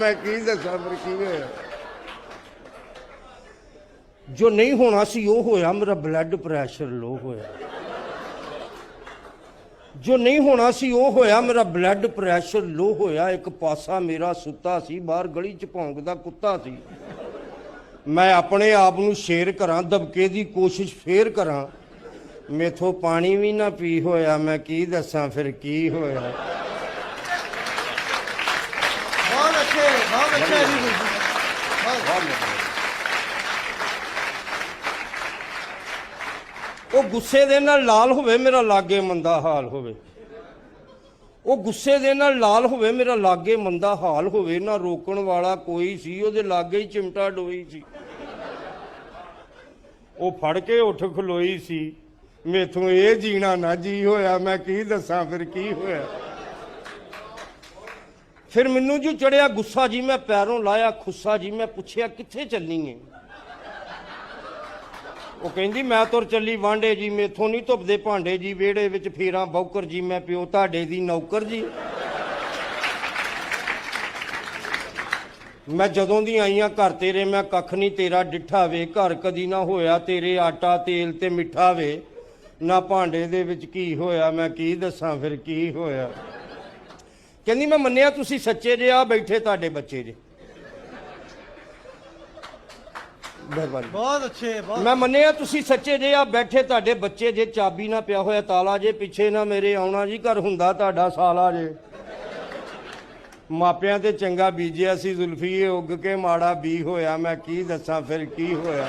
ਮੈਂ ਕੀ ਦੱਸਾਂ, ਫਿਰ ਕੀ ਹੋਇਆ? ਜੋ ਨਹੀਂ ਹੋਣਾ ਸੀ, ਉਹ ਹੋਇਆ, ਮੇਰਾ ਬਲੱਡ ਪ੍ਰੈਸ਼ਰ ਲੋ ਹੋਇਆ। ਜੋ ਨਹੀਂ ਹੋਣਾ ਸੀ, ਉਹ ਹੋਇਆ, ਮੇਰਾ ਬਲੱਡ ਪ੍ਰੈਸ਼ਰ ਲੋ ਹੋਇਆ। ਇੱਕ ਪਾਸਾ ਮੇਰਾ ਸੁੱਤਾ ਸੀ, ਬਾਹਰ ਗਲੀ ਚ ਭੌਂਕਦਾ ਕੁੱਤਾ ਸੀ। ਮੈਂ ਆਪਣੇ ਆਪ ਨੂੰ ਸ਼ੇਰ ਕਰਾਂ, ਦਬਕੇ ਦੀ ਕੋਸ਼ਿਸ਼ ਫੇਰ ਕਰਾਂ। ਮੇਥੋਂ ਪਾਣੀ ਵੀ ਨਾ ਪੀ ਹੋਇਆ, ਮੈਂ ਕੀ ਦੱਸਾਂ, ਫਿਰ ਕੀ ਹੋਇਆ? ਬਹੁਤ ਅੱਛੇ ਬਹੁਤ ਅੱਛੇ ਜੀ ਉਹ ਗੁੱਸੇ ਦੇ ਨਾਲ ਲਾਲ ਹੋਵੇ, ਮੇਰਾ ਲਾਗੇ ਮੰਦਾ ਹਾਲ ਹੋਵੇ। ਉਹ ਗੁੱਸੇ ਦੇ ਨਾਲ ਲਾਲ ਹੋਵੇ, ਮੇਰਾ ਲਾਗੇ ਮੰਦਾ ਹਾਲ ਹੋਵੇ। ਨਾ ਰੋਕਣ ਵਾਲਾ ਕੋਈ ਸੀ, ਉਹਦੇ ਲਾਗੇ ਹੀ ਚਿਮਟਾ ਡੋਈ ਸੀ। ਉਹ ਫੜ ਕੇ ਉੱਠ ਖਲੋਈ ਸੀ। ਮੇਥੋਂ ਇਹ ਜੀਣਾ ਨਾ ਜੀ ਹੋਇਆ, ਮੈਂ ਕੀ ਦੱਸਾਂ, ਫਿਰ ਕੀ ਹੋਇਆ? ਫਿਰ ਮੈਨੂੰ ਜੀ ਚੜਿਆ ਗੁੱਸਾ ਜੀ, ਮੈਂ ਪੈਰੋਂ ਲਾਇਆ ਖੁੱਸਾ ਜੀ, ਮੈਂ ਪੁੱਛਿਆ ਕਿੱਥੇ ਚੱਲੀ ਏ? ਉਹ ਕਹਿੰਦੀ, ਮੈਂ ਤੁਰ ਚੱਲੀ ਵਾਂਡੇ ਜੀ, ਮੇਥੋਂ ਨਹੀਂ ਧੁੱਪਦੇ ਭਾਂਡੇ ਜੀ, ਵਿਹੜੇ ਵਿੱਚ ਫੇਰਾਂ ਬੌਕਰ ਜੀ, ਮੈਂ ਪਿਓ ਤੁਹਾਡੇ ਦੀ ਨੌਕਰ ਜੀ। ਮੈਂ ਜਦੋਂ ਦੀ ਆਈਆਂ ਘਰ ਤੇਰੇ, ਮੈਂ ਕੱਖ ਨਹੀਂ ਤੇਰਾ ਡਿੱਠਾ ਵੇ, ਘਰ ਕਦੀ ਨਾ ਹੋਇਆ ਤੇਰੇ ਆਟਾ ਤੇਲ ਤੇ ਮਿੱਠਾ ਵੇ। ਨਾ ਭਾਂਡੇ ਦੇ ਵਿੱਚ ਕੀ ਹੋਇਆ, ਮੈਂ ਕੀ ਦੱਸਾਂ ਫਿਰ ਕੀ ਹੋਇਆ? ਕਹਿੰਦੀ ਮੈਂ ਮੰਨਿਆ ਤੁਸੀਂ ਸੱਚੇ ਜੇ ਆ ਬੈਠੇ ਤੁਹਾਡੇ ਬੱਚੇ ਜੇ। ਮਿਹਰਬਾਨੀ। ਬਹੁਤ ਅੱਛੇ ਬਹੁਤ ਮੈਂ ਮੰਨਿਆ ਤੁਸੀਂ ਸੱਚੇ ਜੇ ਆ ਬੈਠੇ ਤੁਹਾਡੇ ਬੱਚੇ ਜੇ ਚਾਬੀ ਨਾ ਪਿਆ ਹੋਇਆ ਤਾਲਾ ਜੇ ਪਿੱਛੇ ਨਾ ਮੇਰੇ ਆਉਣਾ ਜੀ ਘਰ ਹੁੰਦਾ ਤੁਹਾਡਾ ਸਾਲਾ ਜੇ। ਮਾਪਿਆਂ ਤੇ ਚੰਗਾ ਬੀਜਿਆ ਸੀ ਜ਼ੁਲਫੀ ਉੱਗ ਕੇ ਮਾੜਾ ਬੀ ਹੋਇਆ ਮੈਂ ਕੀ ਦੱਸਾਂ ਫਿਰ ਕੀ ਹੋਇਆ?